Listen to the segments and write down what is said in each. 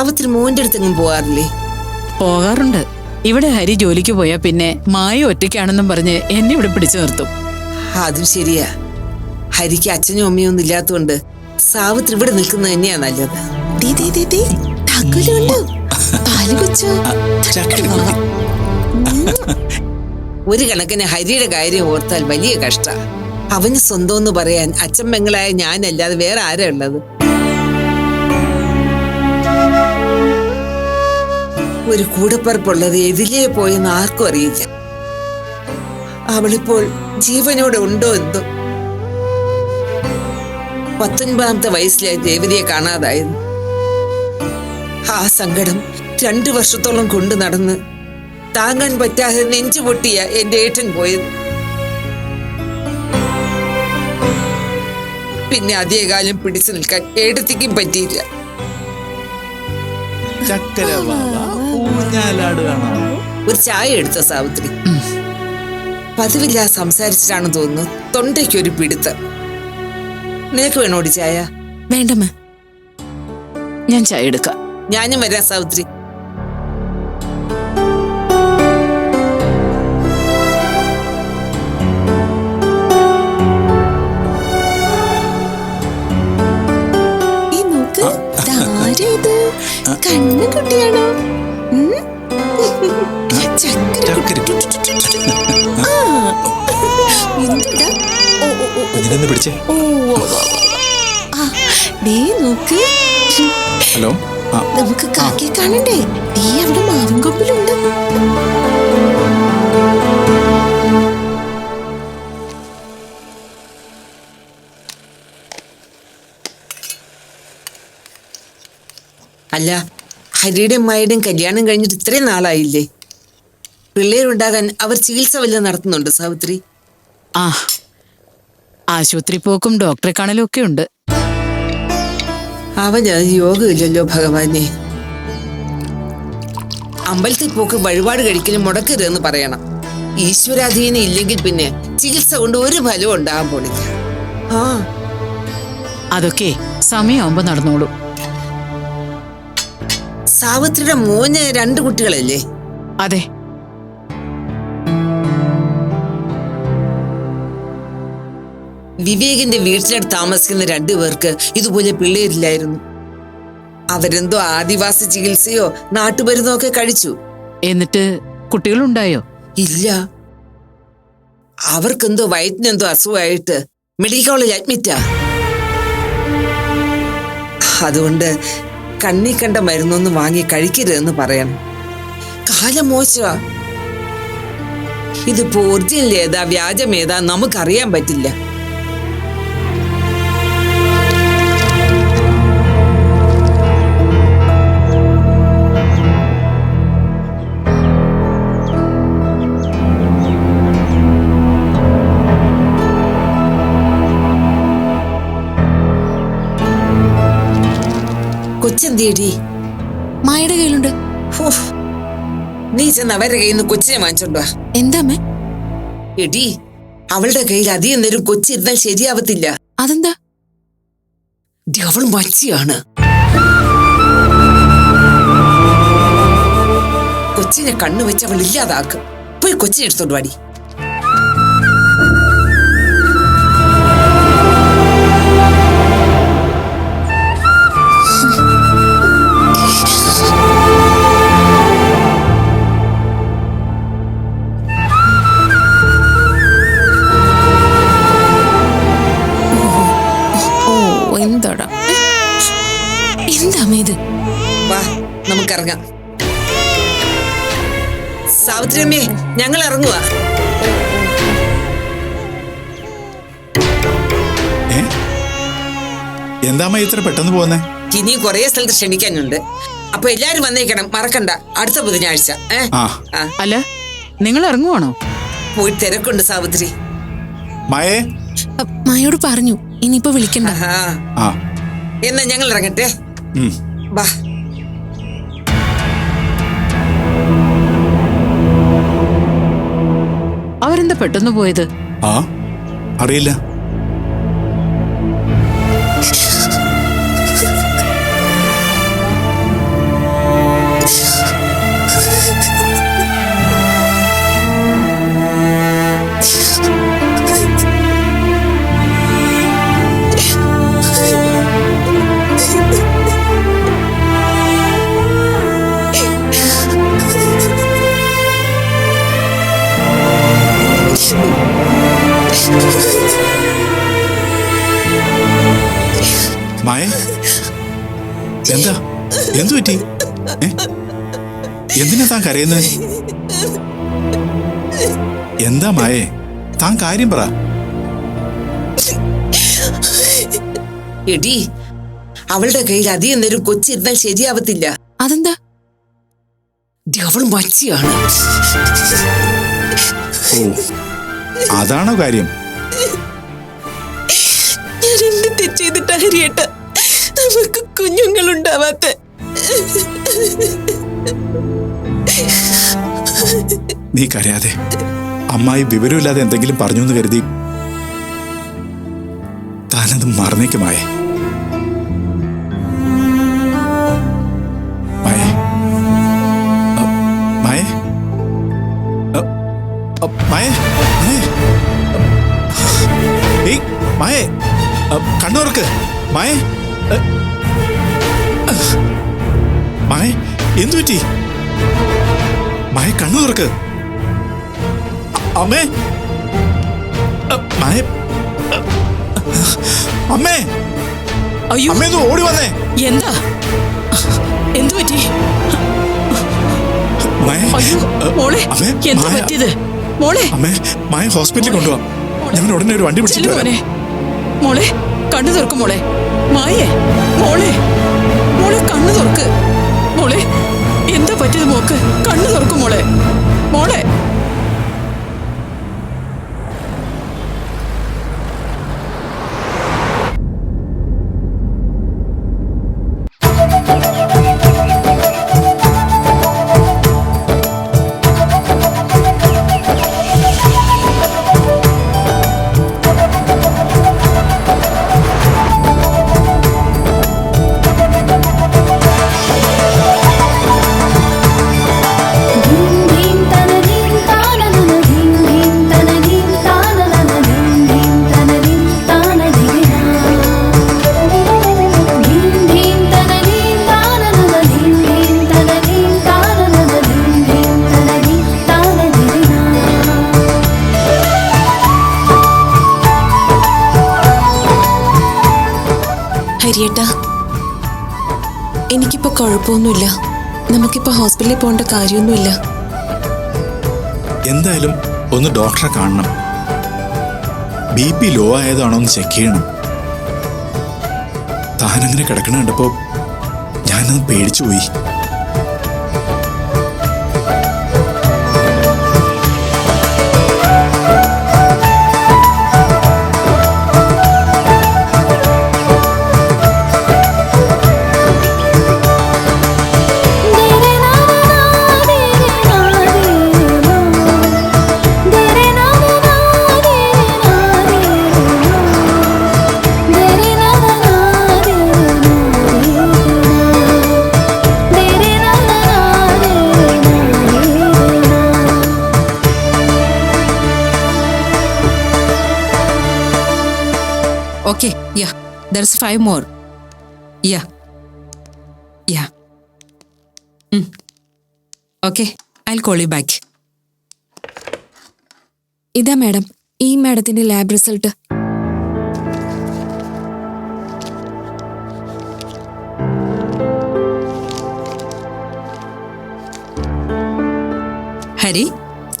സാവിത്രി മോന്റെ അടുത്തെങ്ങും പോകാറില്ലേ? പോകാറുണ്ട്. ഇവിടെ ഹരി ജോലിക്ക് പോയാ പിന്നെ മായ ഒറ്റയ്ക്കാണെന്നും പറഞ്ഞ് എന്നെ ഇവിടെ പിടിച്ചു നിർത്തും. അതും ശരിയാ. ഹരിക്ക് അച്ഛനും അമ്മയും ഒന്നും ഇല്ലാത്തതുകൊണ്ട് സാവിത്രി ഇവിടെ നിൽക്കുന്നത് തന്നെയാ നല്ലത്? ഒരു കണക്കിന് ഹരിയുടെ കാര്യം ഓർത്താൽ വലിയ കഷ്ട. അവന് സ്വന്തം എന്ന് പറയാൻ അച്ഛൻ പെങ്ങളായ ഞാനല്ലാതെ വേറെ ആരാ ഉള്ളത്? ഒരു കൂടപ്പറപ്പുള്ളത് എതിലേ പോയെന്ന് ആർക്കും അറിയില്ല. അവളിപ്പോൾ ജീവനോടെ ഉണ്ടോ എന്തോ? പത്തൊൻപതാമത്തെ വയസ്സിലെ ദേവതയെ കാണാതായിരുന്നു ആ സങ്കടം രണ്ടു വർഷത്തോളം കൊണ്ടു നടന്ന് താങ്ങാൻ പറ്റാതെ നെഞ്ചു പൊട്ടിയ എന്റെ ഏട്ടൻ പോയത് പിന്നെ അധികകാലം പിടിച്ചു നിൽക്കാൻ ഏട്ടത്തിക്കും പറ്റിയില്ല. ചക്കര ഒരു ചായ എടുത്ത സാവിത്രി. പതിവില്ല സംസാരിച്ചിട്ടാണെന്ന് തോന്നുന്നു തൊണ്ടയ്ക്ക് ഒരു പിടുത്തം. നിനക്ക് വേണോടി ചായ? വേണ്ടമ്മ. ഞാൻ ചായ എടുക്കാം. ഞാനും വരാം സാവിത്രി. കണ്ണ് കുട്ടിയാണോ? ഓ. പിടിച്ചേ നോക്ക് ഹലോ നമുക്ക് കാക്കി കാണണ്ടേ നീ അവിടെ മാവും കൊമ്പിലുണ്ട് അല്ല ഹരിയുടെയും അമ്മായിയുടെയും കല്യാണം കഴിഞ്ഞിട്ട് ഇത്രയും നാളായില്ലേ പിള്ളേരുണ്ടാകാൻ അവർ ചികിത്സ വല്ലതും നടത്തുന്നുണ്ട് സാവിത്രി? ആ ആശുപത്രി പോക്കും ഡോക്ടറെ കാണലും ഒക്കെ ഉണ്ട്. അവന് യോഗമില്ലല്ലോ ഭഗവാനെ. അമ്പലത്തിൽ പോക്ക് വഴിപാട് കഴിക്കലും മുടക്കരുതെന്ന് പറയണം. ഈശ്വരാധീനം ഇല്ലെങ്കിൽ പിന്നെ ചികിത്സ കൊണ്ട് ഒരു ഫലവും ഉണ്ടാകാൻ പോണില്ല. ആ. അതൊക്കെ സമയമാകുമ്പോ നടന്നോളൂ. സാവിത്രിയുടെ മോന് രണ്ട് കുട്ടികളല്ലേ? അതെ. വിവേകിന്റെ വീട്ടിനടുത്ത് താമസിക്കുന്ന രണ്ടു പേർക്ക് ഇതുപോലെ പിള്ളേരില്ലായിരുന്നു. അവരെന്തോ ആദിവാസി ചികിത്സയോ നാട്ടുമരുന്നോ ഒക്കെ കഴിച്ചു. എന്നിട്ട് കുട്ടികളുണ്ടായോ? ഇല്ല. അവർക്കെന്തോ വയറ്റിനെന്തോ അസുഖമായിട്ട് മെഡിക്കൽ കോളേജ് അഡ്മിറ്റാ. അതുകൊണ്ട് കണ്ണി കണ്ട മരുന്നൊന്നും വാങ്ങി കഴിക്കരുതെന്ന് പറയണം. കാലം മോശമാ. ഇതിപ്പോ ഒറിജിനൽ ഏതാ വ്യാജം ഏതാ നമുക്കറിയാൻ പറ്റില്ല. കൊച്ചെന്തേടി മായയുടെ കയ്യിലുണ്ട്. നീ ചെന്ന് അവരുടെ കയ്യിൽ നിന്ന് കൊച്ചിനെ വാങ്ങിച്ചോണ്ടോ എന്താ അമ്മേ? എടി അവളുടെ കയ്യിൽ അധികം നേരം കൊച്ചിരുന്നാൽ ശരിയാവത്തില്ല. അതെന്താ? അവൾ മച്ചിയാണ്. കൊച്ചിനെ കണ്ണു വെച്ച് അവൾ ഇല്ലാതാക്കും. പോയി കൊച്ചിനെ എടുത്തോണ്ട് വാടി. ഞങ്ങൾ ഇറങ്ങുക ഏ? എന്താ ഇത്ര പെട്ടെന്ന് പോന്നേ ഇനി കുറേ സ്ഥലത്ത് ക്ഷണിക്കാനുണ്ട്. അപ്പൊ എല്ലാരും വന്നേക്കണം. മറക്കണ്ട. അടുത്ത ബുധനാഴ്ച. അല്ല നിങ്ങൾ ഇറങ്ങുവാണോ? പോയി തിരക്കുണ്ട് സാവിത്രി. മായേ? മായോട് പറഞ്ഞു. ഇനിയിപ്പോ വിളിക്കണ്ട. ആ. എന്നാ ഞങ്ങൾ ഇറങ്ങട്ടെ. വാ ബാ. അവരെന്താ പെട്ടെന്ന് പോയത്? ആ അറിയില്ല. മായേ? എന്താ? എന്തു പറ്റി? എന്തിനാ താൻ കരയുന്നത്? എന്താ മായേ? താൻ കാര്യം പറ. എടി അവളുടെ കയ്യിൽ അധികം നേരം കൊച്ചിരുന്നാൽ ശരിയാവത്തില്ല. അതെന്താ? അവൾ മച്ചിയാണ്. അതാണോ കാര്യം? എന്ത് ഹരിയേട്ട നമുക്ക് കുഞ്ഞുങ്ങളുണ്ടാവാത്ത. നീ കരയാതെ. അമ്മായി വിവരമില്ലാതെ എന്തെങ്കിലും പറഞ്ഞു എന്ന് കരുതി താനത് മറന്നേക്കുമായേ. കണ്ണുറക്ക്. മായേ മായ എന്തു പറ്റി? മായ കണ്ണു തുറക്ക് അ- അമ്മേ മായ അമ്മേ. അയ്യോ. അമ്മേ ഓടി വന്നേ. എന്താ? എന്തു പറ്റി? മോളെ എന്താ പറ്റിയത്? മോളെ. അമ്മേ മായ ഹോസ്പിറ്റലിൽ കൊണ്ടുപോവാം ഞാൻ ഉടനെ ഒരു വണ്ടി പിടിച്ചിട്ട് മോളെ കണ്ണു തുറക്ക് മോളെ. മായേ മോളെ മോളെ കണ്ണു തുറക്ക്. മോളെ എന്താ പറ്റിയത് മോക്ക്? കണ്ണു തുറക്ക് മോളെ. മോളെ കുഴപ്പമൊന്നുമില്ല. നമുക്കിപ്പോ ഹോസ്പിറ്റലിൽ പോകേണ്ട കാര്യമൊന്നുമില്ല. എന്തായാലും ഒന്ന് ഡോക്ടറെ കാണണം. ബി പി ലോ ആയതാണോ എന്ന് ചെക്ക് ചെയ്യണം. താനങ്ങനെ കിടക്കണ കണ്ടപ്പോ ഞാനത് പേടിച്ചു പോയി. Five more. Yeah. Yeah. Mm. Okay, I'll call you back. ഇതാ മാഡം ഈ മാഡത്തിന്റെ ലാബ് റിസൾട്ട് ഹരി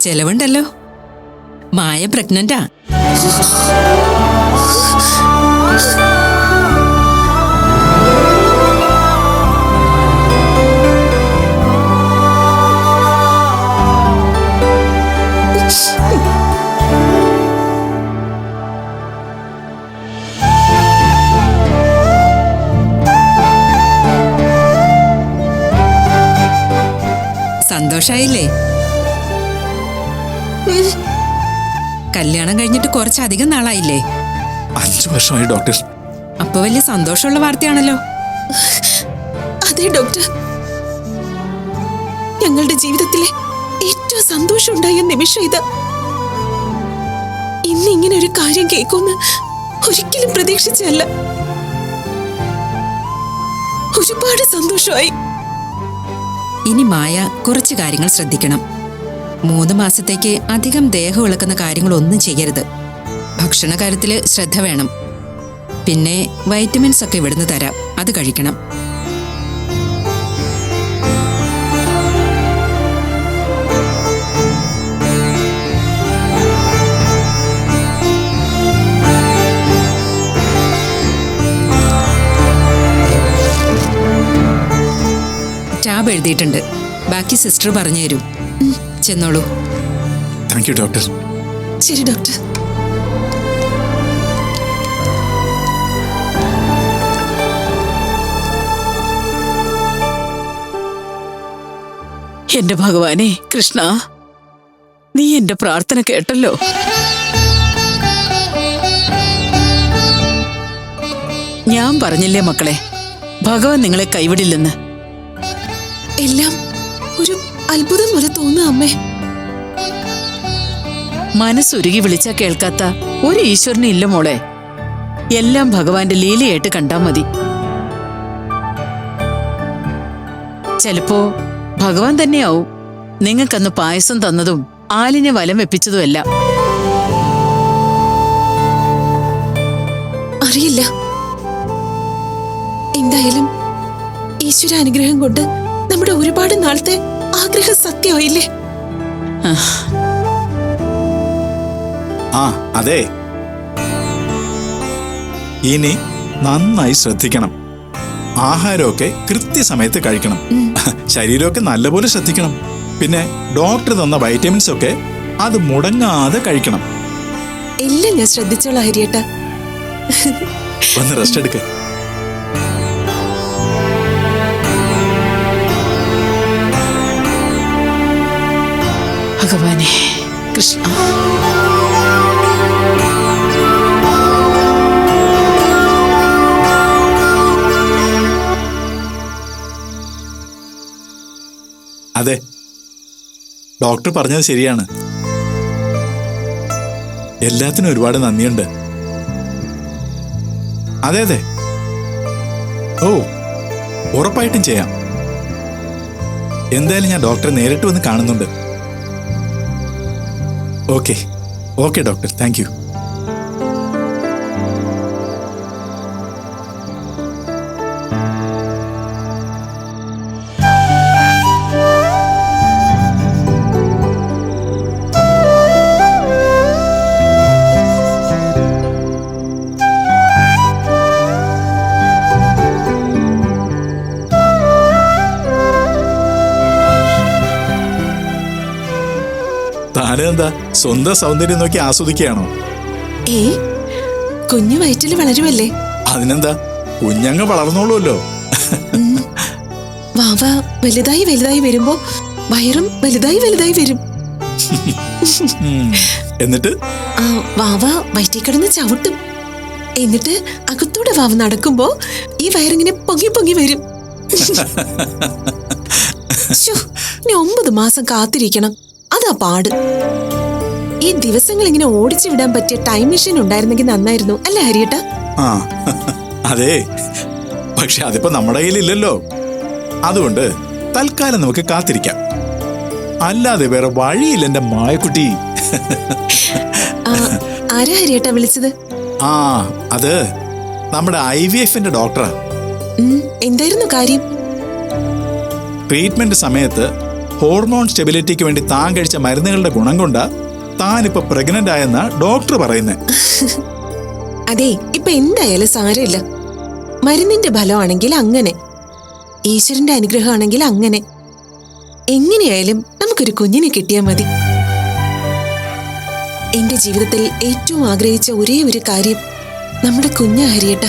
ചെലവുണ്ടല്ലോ മായ പ്രഗ്നന്റാ സന്തോഷായില്ലേ കല്യാണം കഴിഞ്ഞിട്ട് കുറച്ചധികം നാളായില്ലേ? അഞ്ചു വർഷമായി ഡോക്ടർ. അപ്പൊ വലിയ സന്തോഷമുള്ള വാർത്തയാണല്ലോ. അതെ ഡോക്ടർ. ഞങ്ങളുടെ ജീവിതത്തിലെ ഏറ്റവും സന്തോഷമുണ്ടായ നിമിഷം ഇത്. ഇന്ന് ഇങ്ങനെ ഒരു കാര്യം കേൾക്കുമെന്ന് ഒരിക്കലും പ്രതീക്ഷിച്ചല്ല ഒരുപാട് സന്തോഷമായി. ഇനി മായ കുറച്ച് കാര്യങ്ങൾ ശ്രദ്ധിക്കണം. മൂന്ന് മാസത്തേക്ക് അധികം ദേഹം ഇളക്കുന്ന കാര്യങ്ങളൊന്നും ചെയ്യരുത്. ഭക്ഷണ കാര്യത്തിൽ ശ്രദ്ധ വേണം. പിന്നെ വൈറ്റമിൻസ് ഒക്കെ ഇവിടുന്ന് തരാം. അത് കഴിക്കണം. എഴുതിയിട്ടുണ്ട്. ബാക്കി സിസ്റ്റർ പറഞ്ഞു തരും. ചെന്നോളൂ. താങ്ക് യു ഡോക്ടർ ശരി ഡോക്ടർ എന്റെ ഭഗവാനെ കൃഷ്ണ നീ എന്റെ പ്രാർത്ഥന കേട്ടല്ലോ? ഞാൻ പറഞ്ഞില്ലേ മക്കളെ ഭഗവാൻ നിങ്ങളെ കൈവിടില്ലെന്ന്. എല്ലാം ഒരു അത്ഭുതം പോലെ തോന്നുക അമ്മേ. മനസ്സുരുകി വിളിച്ചാ കേൾക്കാത്ത ഒരു ഈശ്വരനും ഇല്ല മോളെ. എല്ലാം ഭഗവാന്റെ ലീലയായിട്ട് കണ്ടാ മതി. ചിലപ്പോ ഭഗവാൻ തന്നെയാവും. നിങ്ങൾക്കന്ന് പായസം തന്നതും ആലിനെ വലം വെപ്പിച്ചതുമെല്ലാം. അറിയില്ല. എന്തായാലും ഈശ്വര അനുഗ്രഹം കൊണ്ട് നമ്മുടെ ഒരുപാട് നാളത്തെ ആഗ്രഹം സത്യമായില്ലേ? ആ. അതെ. ഇനി നന്നായി ശ്രദ്ധിക്കണം. ആഹാരമൊക്കെ കൃത്യസമയത്ത് കഴിക്കണം. ശരീരമൊക്കെ നല്ലപോലെ ശ്രദ്ധിക്കണം. പിന്നെ ഡോക്ടർ തന്ന വൈറ്റമിൻസ് ഒക്കെ അത് മുടങ്ങാതെ കഴിക്കണം. എല്ലാം ഞാൻ ശ്രദ്ധിച്ചോളാം ഹരിയേട്ട. ഒന്ന് റെസ്റ്റ് എടുക്ക. ഭഗവാനെ കൃഷ്ണ. അതെ. ഡോക്ടർ പറഞ്ഞത് ശരിയാണ്. എല്ലാത്തിനും ഒരുപാട് നന്ദിയുണ്ട്. അതെ അതെ. ഓ ഉറപ്പായിട്ടും ചെയ്യാം. എന്തായാലും ഞാൻ ഡോക്ടറെ നേരിട്ട് വന്ന് കാണുന്നുണ്ട്. ഓക്കെ. Okay doctor. താങ്ക് സ്വന്തം സൗന്ദര്യം നോക്കി ആസ്വദിക്കുകയാണോ? ഏ കുഞ്ഞു വയറ്റിൽ വളരുമല്ലേ അതിനെന്താ? കുഞ്ഞങ്ങ് വളർന്നോളൂല്ലോ വാവ വലുതായി വലുതായി വരുമ്പോ വയറും വലുതായി വലുതായി വരും. എന്നിട്ട്? ആ വാവ വയറ്റിൽ കിടന്ന് ചവിട്ടും. എന്നിട്ട് അകത്തൂടെ വാവ നടക്കുമ്പോ ഈ വയറിങ്ങനെ പൊങ്ങി പൊങ്ങി വരും. ഒമ്പത് മാസം കാത്തിരിക്കണം. അതാ പാട്. ഈ ദിവസങ്ങൾ ഇങ്ങനെ ഓടിച്ചു വിടാൻ പറ്റിയ ടൈം മെഷീൻ ഉണ്ടായിരുന്നെങ്കിൽ നന്നായിരുന്നു. അല്ലേ ഹരിയേട്ട? ആ അതെ. പക്ഷെ അതിപ്പോ നമ്മുടെ കയ്യിലില്ലല്ലോ. അതുകൊണ്ട് തൽക്കാലം നമുക്ക് കാത്തിരിക്കാം. അല്ലാതെ വേറെ വഴിയില്ല എന്റെ മായക്കുട്ടി. ആരാ ഹരിയേട്ട വിളിച്ചത്? ആ അത് നമ്മുടെ ഐ വി എഫിന്റെ ഡോക്ടറാ. എന്തായിരുന്നു കാര്യം? ട്രീറ്റ്മെന്റ് സമയത്ത് ഹോർമോൺ സ്റ്റെബിലിറ്റിക്ക് വേണ്ടി താൻ കഴിച്ച മരുന്നുകളുടെ ഗുണം കൊണ്ടാ താൻ ഇപ്പൊ പ്രഗ്നന്റ് ആയെന്ന ഡോക്ടർ പറയുന്നത് അതെ ഇപ്പൊ എന്തായാലും സാരമില്ല. മരുന്നിന്റെ ഫലമാണെങ്കിൽ അങ്ങനെ. ഈശ്വരന്റെ അനുഗ്രഹമാണെങ്കിൽ അങ്ങനെ. എങ്ങനെയായാലും നമുക്കൊരു കുഞ്ഞിനെ കിട്ടിയാൽ മതി. എന്റെ ജീവിതത്തിൽ ഏറ്റവും ആഗ്രഹിച്ച ഒരേ ഒരു കാര്യം നമ്മുടെ കുഞ്ഞ് ഹരിയട്ട.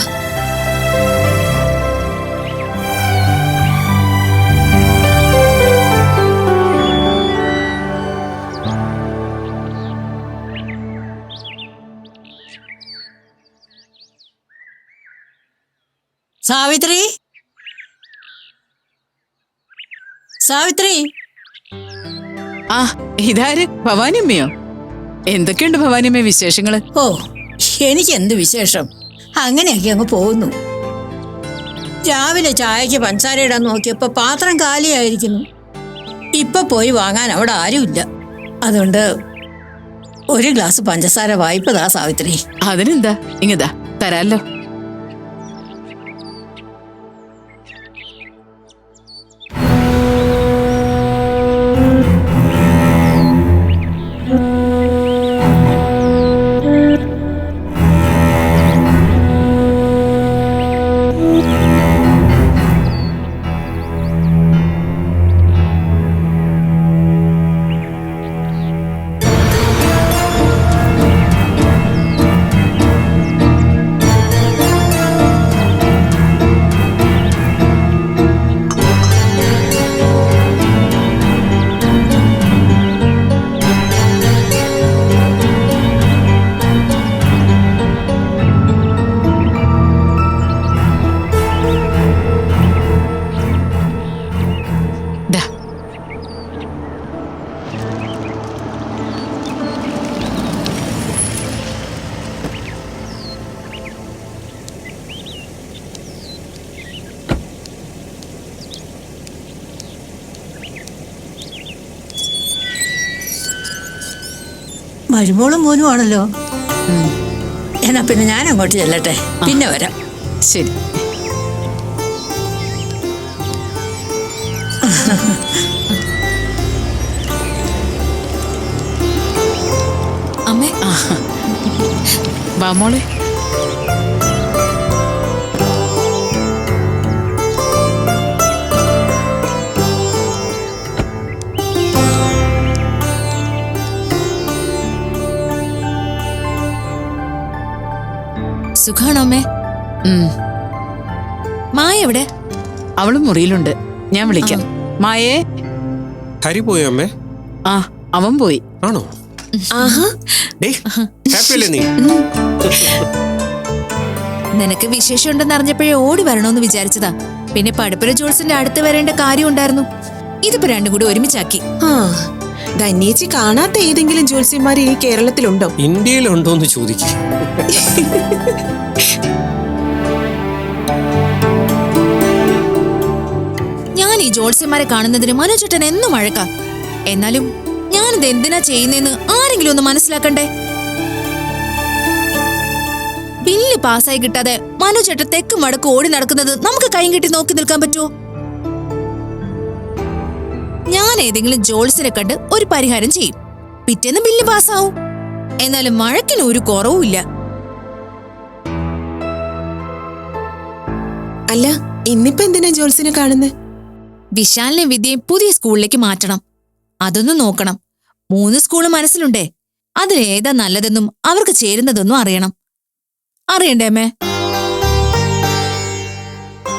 സാവിത്രി? സാവിത്രി? ആ ഇതാര്? ഭവാനിയമ്മയോ? എന്തൊക്കെയുണ്ട് ഭവാനിയമ്മ വിശേഷങ്ങൾ? ഓ എനിക്ക് എന്ത് വിശേഷം? അങ്ങനെയൊക്കെ അങ്ങ് പോകുന്നു. രാവിലെ ചായക്ക് പഞ്ചസാര ഇടാൻ നോക്കിയപ്പോ പാത്രം കാലിയായിരിക്കുന്നു. ഇപ്പൊ പോയി വാങ്ങാൻ അവിടെ ആരുമില്ല. അതുകൊണ്ട് ഒരു ഗ്ലാസ് പഞ്ചസാര വായ്പതാ സാവിത്രി. അതിനെന്താ? ഇങ്ങതാ തരാലോ മരുമോളും മോനും ആണല്ലോ. എന്നാ പിന്നെ ഞാൻ അങ്ങോട്ട് ചെല്ലട്ടെ. പിന്നെ വരാം. ശരി. അമ്മേ വാ മോളെ. സുഖാണോ അമ്മേ മായ എവിടെ? അവളും മുറിയിലുണ്ട്. ഞാൻ വിളിക്കാം. മായേ? ഹരി പോയോ അമ്മേ? ആ അവൻ പോയി. ആണോ? നിനക്ക് വിശേഷം ഉണ്ടെന്ന് അറിഞ്ഞപ്പോഴേ ഓടി വരണോന്ന് വിചാരിച്ചതാ. പിന്നെ പടപ്പുര ജോൾസിന്റെ അടുത്ത് വരേണ്ട കാര്യം ഉണ്ടായിരുന്നു. ഇതിപ്പോ രണ്ടും കൂടി ഒരുമിച്ചാക്കി. ആ. ധന്യേച്ചി കാണാത്ത ഏതെങ്കിലും ജ്യോത്സ്യന്മാർ ഈ കേരളത്തിലുണ്ടോ? ഇന്ത്യയിലുണ്ടോ എന്ന് ചോദിക്കും. ഞാൻ ഈ ജ്യോത്സ്യന്മാരെ കാണുന്നതിന് മനുചേട്ടൻ എന്നും മഴക്ക എന്നാലും ഞാനിത് എന്തിനാ ചെയ്യുന്നതെന്ന് ആരെങ്കിലും ഒന്ന് മനസ്സിലാക്കണ്ടേ? ബില്ല് പാസ്സായി കിട്ടാതെ മനുചേട്ടൻ തെക്കും വടക്കും ഓടി നടക്കുന്നത് നമുക്ക് കൈയും കെട്ടി നോക്കി നിൽക്കാൻ പറ്റുമോ ഞാൻ ഏതെങ്കിലും ജോൾസിനെ കണ്ട് ഒരു പരിഹാരം ചെയ്യും. പിറ്റേന്ന് ബില്ല് പാസ്സാവും എന്നാലും മഴക്കിന് ഒരു കുറവുമില്ല. അല്ല ഇന്നിപ്പോ എന്തിനാ ജോൾസിനെ കാണുന്നത് വിശാലിനെ വിദ്യയും പുതിയ സ്കൂളിലേക്ക് മാറ്റണം. അതൊന്നും നോക്കണം. മൂന്ന് സ്കൂൾ മനസ്സിലുണ്ടേ. അതിലേതാ നല്ലതെന്നും അവർക്ക് ചേരുന്നതെന്നും അറിയണം. അറിയണ്ടേ അമ്മേ?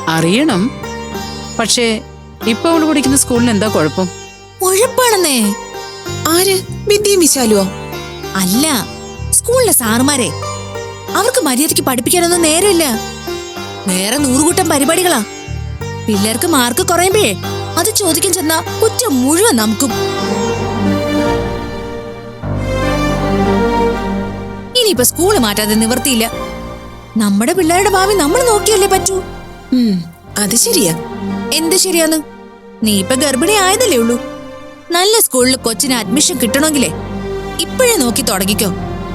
അറിയണം. പക്ഷേ ഇപ്പൊ അവൾ പഠിക്കുന്ന സ്കൂളിന് എന്താ കുഴപ്പം? ഉഴപ്പാണെന്നേ. ആര്? വിദ്യയും വിശാലുവോ? അല്ല സ്കൂളിലെ സാറുമാരെ. അവർക്ക് മര്യാദയ്ക്ക് പഠിപ്പിക്കാനൊന്നും നേരമില്ല. വേറെ നൂറുകൂട്ടം പരിപാടികളാ. പിള്ളേർക്ക് മാർക്ക് കുറയുമ്പോഴേ അത് ചോദിക്കാൻ ചെന്ന കുറ്റം മുഴുവൻ നമുക്കും. ഇനിയിപ്പോ സ്കൂൾ മാറ്റാതെ നിവർത്തിയില്ല. നമ്മുടെ പിള്ളേരുടെ ഭാവി നമ്മൾ നോക്കിയല്ലേ പറ്റൂ. അത് ശരിയാ. എന്ത് ശരിയാന്ന്? നീ ഇപ്പൊ ഗർഭിണി ആയതല്ലേ ഉള്ളൂ. നല്ല സ്കൂളിൽ കൊച്ചിന് അഡ്മിഷൻ കിട്ടണമെങ്കിലേ ഇപ്പോഴേ നോക്കി തുടങ്ങിക്കോ.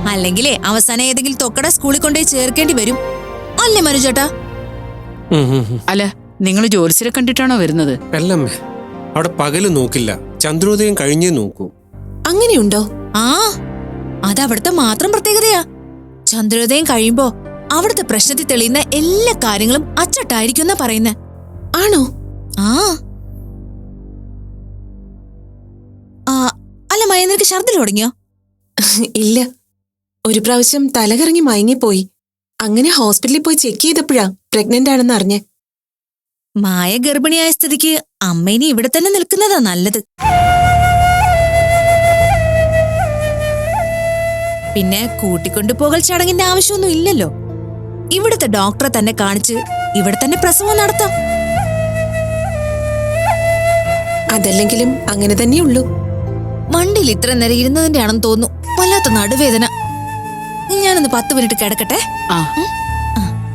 അല്ലെങ്കിലേ അവസാനം ഏതെങ്കിലും തൊക്കട സ്കൂളിൽ കൊണ്ടുപോയി ചേർക്കേണ്ടി വരും. അല്ലേ മനുചേട്ടാ. അല്ല നിങ്ങൾ ജോലിസിനെ കണ്ടിട്ടാണോ വരുന്നത്? അല്ലമ്മേ അവിടെ പകൽ നോക്കില്ല. ചന്ദ്രോദയം കഴിഞ്ഞേ നോക്കൂ. അങ്ങനെയുണ്ടോ? ആ അത് അതവിടുത്തെ മാത്രം പ്രത്യേകതയാ. ചന്ദ്രോദയം കഴിയുമ്പോ അവിടുത്തെ പ്രശ്നത്തിൽ തെളിയുന്ന എല്ലാ കാര്യങ്ങളും അച്ചട്ടായിരിക്കും എന്നാ പറയുന്നേ. ആണോ? ആ, മയ നിനക്ക് ഛർദിൽ തുടങ്ങിയോ? ഇല്ല. ഒരു പ്രാവശ്യം തലകറങ്ങി മയങ്ങിപ്പോയി. അങ്ങനെ ഹോസ്പിറ്റലിൽ പോയി ചെക്ക് ചെയ്തപ്പോഴാ പ്രഗ്നന്റ് ആണെന്ന് അറിഞ്ഞേ. മായ ഗർഭിണിയായ സ്ഥിതിക്ക് അമ്മേനെ ഇവിടെ തന്നെ നിൽക്കുന്നതാ നല്ലത്. പിന്നെ കൂട്ടിക്കൊണ്ടുപോകൽ ചടങ്ങിന്റെ ആവശ്യമൊന്നും ഇല്ലല്ലോ. ഇവിടുത്തെ ഡോക്ടറെ തന്നെ കാണിച്ച് ഇവിടെ തന്നെ പ്രസവം നടത്താം. അതല്ലെങ്കിലും അങ്ങനെ തന്നെയുള്ളൂ. വണ്ടിയിൽ ഇത്ര നേരം ഇരുന്നതിന്റെ ആണെന്ന് തോന്നുന്നു. വല്ലാത്ത നടുവേദന. ഞാനൊന്ന് പത്ത് മിനിറ്റ് കിടക്കട്ടെ? ആ.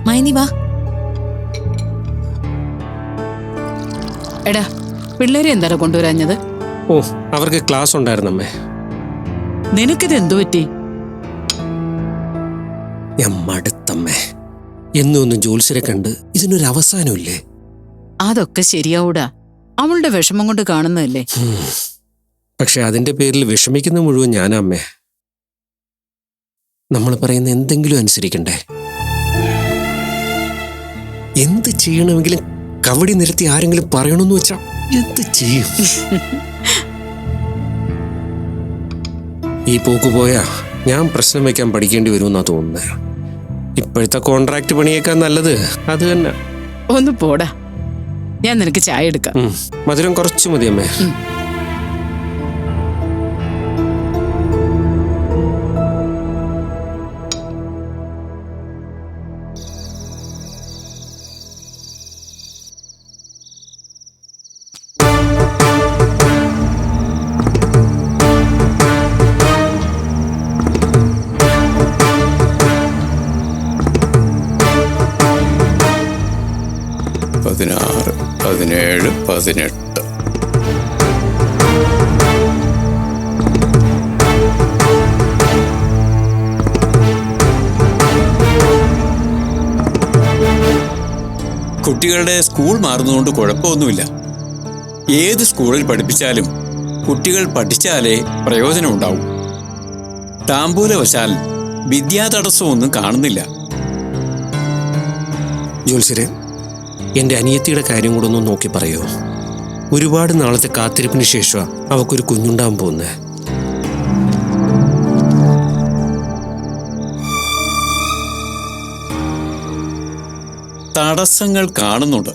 മൈനി വാ. എടാ പിള്ളേരെ എന്താണ് കൊണ്ടുവരാഞ്ഞത്? ഓ അവർക്ക് ക്ലാസ് ഉണ്ടായിരുന്നമ്മേ നിനക്കിത് എന്തു പറ്റി? ഞാൻ മടുത്തമ്മേ. എന്നൊന്നും ജോത്സ്യരെ കണ്ട് ഇതിനൊരു അവസാനമില്ലേ? അതൊക്കെ ശരിയാവൂടാ. അവളുടെ വിഷമം കൊണ്ട് കാണുന്നതല്ലേ. പക്ഷെ അതിന്റെ പേരിൽ വിഷമിക്കുന്ന മുഴുവൻ ഞാനമ്മേ നമ്മൾ പറയുന്ന എന്തെങ്കിലും അനുസരിക്കണ്ടേ? എന്ത് ചെയ്യണമെങ്കിലും കവടി നിരത്തി ആരെങ്കിലും പറയണമെന്ന് വെച്ചാ എന്ത് ചെയ്യും? ഈ പോക്ക് പോയാ ഞാൻ പ്രശ്നം വെക്കാൻ പഠിക്കേണ്ടി വരുമെന്നാ തോന്നുന്നത് ഇപ്പോഴത്തെ കോൺട്രാക്ട് പണിയേക്കാൾ നല്ലത്. അത് തന്നെ. ഒന്ന് പോടാ. ഞാൻ നിനക്ക് ചായ എടുക്കാം. മധുരം കുറച്ചു മതി കുട്ടികളുടെ സ്കൂൾ മാറുന്നതുകൊണ്ട് കുഴപ്പമൊന്നുമില്ല. ഏത് സ്കൂളിൽ പഠിപ്പിച്ചാലും കുട്ടികൾ പഠിച്ചാലേ പ്രയോജനമുണ്ടാവും. താമ്പൂലവശാൽ വിദ്യാതടസ്സമൊന്നും കാണുന്നില്ല. ജോത്സ്യരെ എന്റെ അനിയത്തിയുടെ കാര്യം കൂടെ ഒന്ന് നോക്കി പറയോ? ഒരുപാട് നാളത്തെ കാത്തിരിപ്പിന് ശേഷം അവക്കൊരു കുഞ്ഞുണ്ടാവാൻ പോകുന്നേ തടസ്സങ്ങൾ കാണുന്നുണ്ട്.